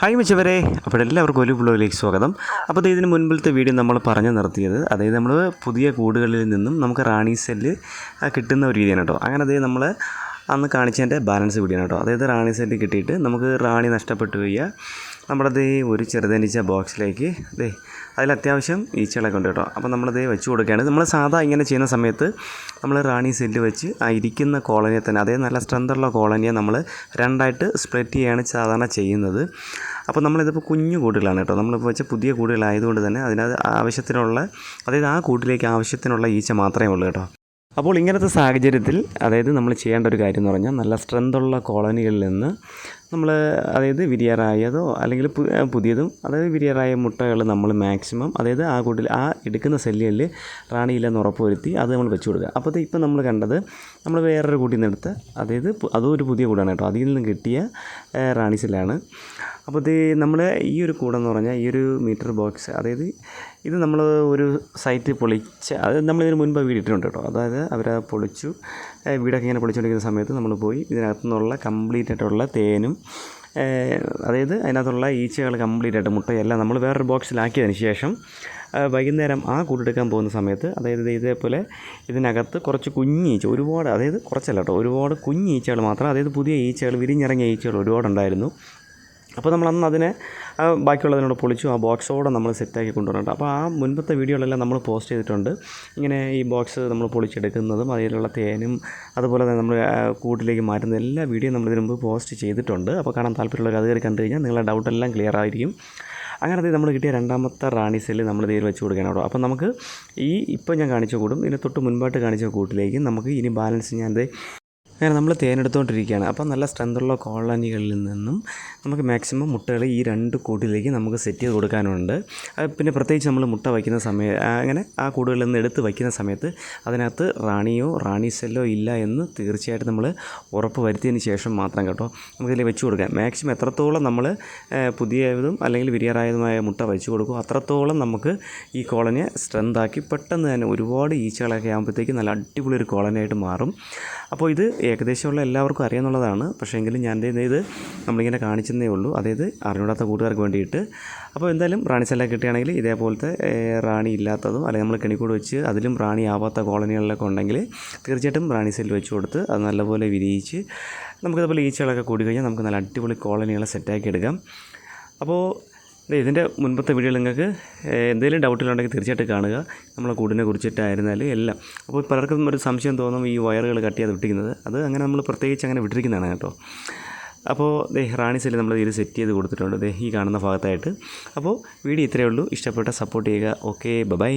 Hi മിച്ചവരെ. അപ്പോൾ എല്ലാവർക്കും ഒരു ബ്ലോഗിലേക്ക് സ്വാഗതം. അപ്പോൾ ഇതിന് മുൻപിലത്തെ വീഡിയോ നമ്മൾ പറഞ്ഞു നിർത്തിയത്. അതായത് നമ്മൾ പുതിയ കൂടുകളിൽ നിന്നും നമുക്ക് റാണി സെല്ല് കിട്ടുന്ന ഒരു രീതിയാണ് കേട്ടോ. അങ്ങനെ അതായത് നമ്മൾ അന്ന് കാണിച്ചതിന്റെ ബാലൻസ് വീഡിയോ കേട്ടോ. അതായത് റാണി സെല്ല് കിട്ടിയിട്ട് നമുക്ക് റാണി നഷ്ടപ്പെട്ടു പോയ. നമ്മുടെ ദേ ഒരു ചെറുതനിച്ച ബോക്സിലേക്ക് ദേ അതിൽ അത്യാവശ്യം ഈച്ചകളൊക്കെ ഉണ്ട് കേട്ടോ. അപ്പോൾ നമ്മളത് വെച്ച് കൊടുക്കുകയാണ്. നമ്മൾ സാധാ ഇങ്ങനെ ചെയ്യുന്ന സമയത്ത് നമ്മൾ റാണി സെല്ല് വെച്ച് ആ ഇരിക്കുന്ന കോളനിയെ തന്നെ അതേ നല്ല സ്ട്രെങ്തുള്ള കോളനിയെ നമ്മൾ രണ്ടായിട്ട് സ്പ്ലിറ്റ് ചെയ്യുകയാണ് സാധാരണ ചെയ്യുന്നത്. അപ്പോൾ നമ്മളിതിപ്പോൾ കുഞ്ഞു കൂടുകളാണ് കേട്ടോ. നമ്മളിപ്പോൾ വെച്ച പുതിയ കൂടുകളായതുകൊണ്ട് തന്നെ അതിനകത്ത് ആവശ്യത്തിനുള്ള അതായത് ആ കൂട്ടിലേക്ക് ആവശ്യത്തിനുള്ള ഈച്ച മാത്രമേ ഉള്ളൂ കേട്ടോ. അപ്പോൾ ഇങ്ങനത്തെ സാഹചര്യത്തിൽ അതായത് നമ്മൾ ചെയ്യേണ്ട ഒരു കാര്യം എന്ന് പറഞ്ഞാൽ നല്ല സ്ട്രെങ്തുള്ള കോളനികളിൽ നിന്ന് നമ്മൾ അതായത് വിരിയാറായതോ അല്ലെങ്കിൽ പുതിയതും അതായത് വിരിയാറായ മുട്ടകൾ നമ്മൾ മാക്സിമം അതായത് ആ കൂട്ടിൽ ആ എടുക്കുന്ന സെല്ലുകളിൽ റാണിയില്ലെന്ന് ഉറപ്പ് വരുത്തി അത് നമ്മൾ വെച്ച് കൊടുക്കുക. അപ്പോൾ ഇപ്പം നമ്മൾ കണ്ടത് നമ്മൾ വേറൊരു കൂട്ടിൽ നിന്ന് എടുത്ത് അതായത് അതും ഒരു പുതിയ കൂടാണ് കേട്ടോ. അതിൽ നിന്ന് കിട്ടിയ റാണി സെല്ലാണ്. അപ്പോൾ ഇത് നമ്മൾ ഈ ഒരു കൂടെന്ന് പറഞ്ഞാൽ ഈ ഒരു മീറ്റർ ബോക്സ് അതായത് ഇത് നമ്മൾ ഒരു സൈറ്റ് പൊളിച്ച് അത് നമ്മളിതിന് മുൻപ് വീട് ഇട്ടിട്ടുണ്ട് കേട്ടോ. അതായത് അവരെ പൊളിച്ചു വീടൊക്കെ ഇങ്ങനെ പൊളിച്ചുകൊണ്ടിരിക്കുന്ന സമയത്ത് നമ്മൾ പോയി ഇതിനകത്തു നിന്നുള്ള കംപ്ലീറ്റ് ആയിട്ടുള്ള തേനും അതായത് അതിനകത്തുള്ള ഈച്ചകൾ കംപ്ലീറ്റ് ആയിട്ട് മുട്ടയെല്ലാം നമ്മൾ വേറൊരു ബോക്സിലാക്കിയതിന് ശേഷം വൈകുന്നേരം ആ കൂടെടുക്കാൻ പോകുന്ന സമയത്ത് അതായത് ഇതേപോലെ ഇതിനകത്ത് കുറച്ച് കുഞ്ഞീച്ച ഒരുപാട് അതായത് കുറച്ചല്ല കേട്ടോ ഒരുപാട് കുഞ്ഞീച്ചകൾ മാത്രം അതായത് പുതിയ ഈച്ചകൾ വിരിഞ്ഞിറങ്ങിയ ഈച്ചകൾ ഒരുപാടുണ്ടായിരുന്നു. അപ്പോൾ നമ്മൾ അന്ന് അതിനെ ബാക്കിയുള്ളതിനോട് പൊളിച്ചു ആ ബോക്സോടെ നമ്മൾ സെറ്റാക്കി കൊണ്ടുവന്നിട്ടുണ്ട് അപ്പോൾ ആ മുൻപത്തെ വീഡിയോകളെല്ലാം നമ്മൾ പോസ്റ്റ് ചെയ്തിട്ടുണ്ട്. ഇങ്ങനെ ഈ ബോക്സ് നമ്മൾ പൊളിച്ചെടുക്കുന്നതും അതിലുള്ള തേനും അതുപോലെ തന്നെ നമ്മൾ കൂട്ടിലേക്ക് മാറ്റുന്ന എല്ലാ വീഡിയോ നമ്മൾ ഇതിനു മുമ്പ് പോസ്റ്റ് ചെയ്തിട്ടുണ്ട്. അപ്പോൾ കാണാൻ താല്പര്യമുള്ളവർ അത് കയറി കണ്ടു കഴിഞ്ഞാൽ നിങ്ങളുടെ ഡൗട്ടെല്ലാം ക്ലിയർ ആയിരിക്കും. അങ്ങനെ നമ്മൾ കിട്ടിയ രണ്ടാമത്തെ റാണി സെല്ല് നമ്മൾ ഇതിൽ വെച്ച് കൊടുക്കണം കേട്ടോ. അപ്പോൾ നമുക്ക് ഈ ഇപ്പോൾ ഞാൻ കാണിച്ച കൂടും ഇതിന് തൊട്ട് മുൻപായിട്ട് കാണിച്ച കൂട്ടിലേക്ക് നമുക്ക് ഇനി ബാലൻസ് ഞാൻ അങ്ങനെ നമ്മൾ തേനെടുത്തുകൊണ്ടിരിക്കുകയാണ്. അപ്പോൾ നല്ല സ്ട്രെങ്തുള്ള കോളനികളിൽ നിന്നും നമുക്ക് മാക്സിമം മുട്ടകൾ ഈ രണ്ട് കൂട്ടിലേക്ക് നമുക്ക് സെറ്റ് ചെയ്ത് കൊടുക്കാനുണ്ട്. പിന്നെ പ്രത്യേകിച്ച് നമ്മൾ മുട്ട വയ്ക്കുന്ന സമയം അങ്ങനെ ആ കൂടുകളിൽ നിന്ന് എടുത്ത് വയ്ക്കുന്ന സമയത്ത് അതിനകത്ത് റാണിയോ റാണി സെല്ലോ ഇല്ല എന്ന് തീർച്ചയായിട്ടും നമ്മൾ ഉറപ്പ് വരുത്തിയതിന് ശേഷം മാത്രം കേട്ടോ നമുക്കിതിൽ വെച്ച് കൊടുക്കാം. മാക്സിമം എത്രത്തോളം നമ്മൾ പുതിയതും അല്ലെങ്കിൽ വിരിയാറായതുമായ മുട്ട വെച്ച് കൊടുക്കും അത്രത്തോളം നമുക്ക് ഈ കോളനിയെ സ്ട്രെങ്താക്കി പെട്ടെന്ന് തന്നെ ഒരുപാട് ഈച്ചകളൊക്കെ ആകുമ്പോഴത്തേക്ക് നല്ല അടിപൊളി ഒരു കോളനിയായിട്ട് മാറും. അപ്പോൾ ഇത് ഏകദേശമുള്ള എല്ലാവർക്കും അറിയാമെന്നുള്ളതാണ് പക്ഷേ എങ്കിലും ഞാൻ ഇത് നമ്മളിങ്ങനെ കാണിച്ചതേ ഉള്ളൂ. അതായത് അറിഞ്ഞൂടാത്ത കൂട്ടുകാർക്ക് വേണ്ടിയിട്ട്. അപ്പോൾ എന്തായാലും റാണി സെല്ല കിട്ടുകയാണെങ്കിൽ ഇതേപോലത്തെ റാണി ഇല്ലാത്തതും അല്ലെങ്കിൽ നമ്മൾ കെണിക്കൂട് വെച്ച് അതിലും റാണി ആവാത്ത കോളനികളിലൊക്കെ ഉണ്ടെങ്കിൽ തീർച്ചയായിട്ടും റാണി സെല്ല് വെച്ച് കൊടുത്ത് അത് നല്ലപോലെ വിരിയിച്ച് നമുക്കതുപോലെ ഈച്ചകളൊക്കെ കൂടി കഴിഞ്ഞാൽ നമുക്ക് നല്ല അടിപൊളി കോളനികളെ സെറ്റാക്കി എടുക്കാം. അപ്പോൾ ഇതിന്റെ മുൻപത്തെ വീഡിയോയിൽ നിങ്ങൾക്ക് എന്തെങ്കിലും ഡൗട്ടുകളുണ്ടെങ്കിൽ തീർച്ചയായിട്ടും കാണുക. നമ്മളെ കൂടിനെ കുറിച്ചിട്ടായിരുന്നാലും എല്ലാം. അപ്പോൾ പലർക്കും ഒരു സംശയം തോന്നും ഈ വയറുകൾ കട്ട് ചെയ്ത് വിട്ടിരിക്കുന്നത്. അത് അങ്ങനെ നമ്മൾ പ്രത്യേകിച്ച് അങ്ങനെ വിട്ടിരിക്കുന്നതാണ് കേട്ടോ. അപ്പോൾ ദേ റാണി സെല്ല് നമ്മൾ ഇതിൽ സെറ്റ് ചെയ്ത് കൊടുത്തിട്ടുണ്ട്. ദേ ഈ കാണുന്ന ഭാഗത്തായിട്ട്. അപ്പോൾ വീഡിയോ ഇത്രയേ ഉള്ളൂ. ഇഷ്ടപ്പെട്ട സപ്പോർട്ട് ചെയ്യുക. Okay bye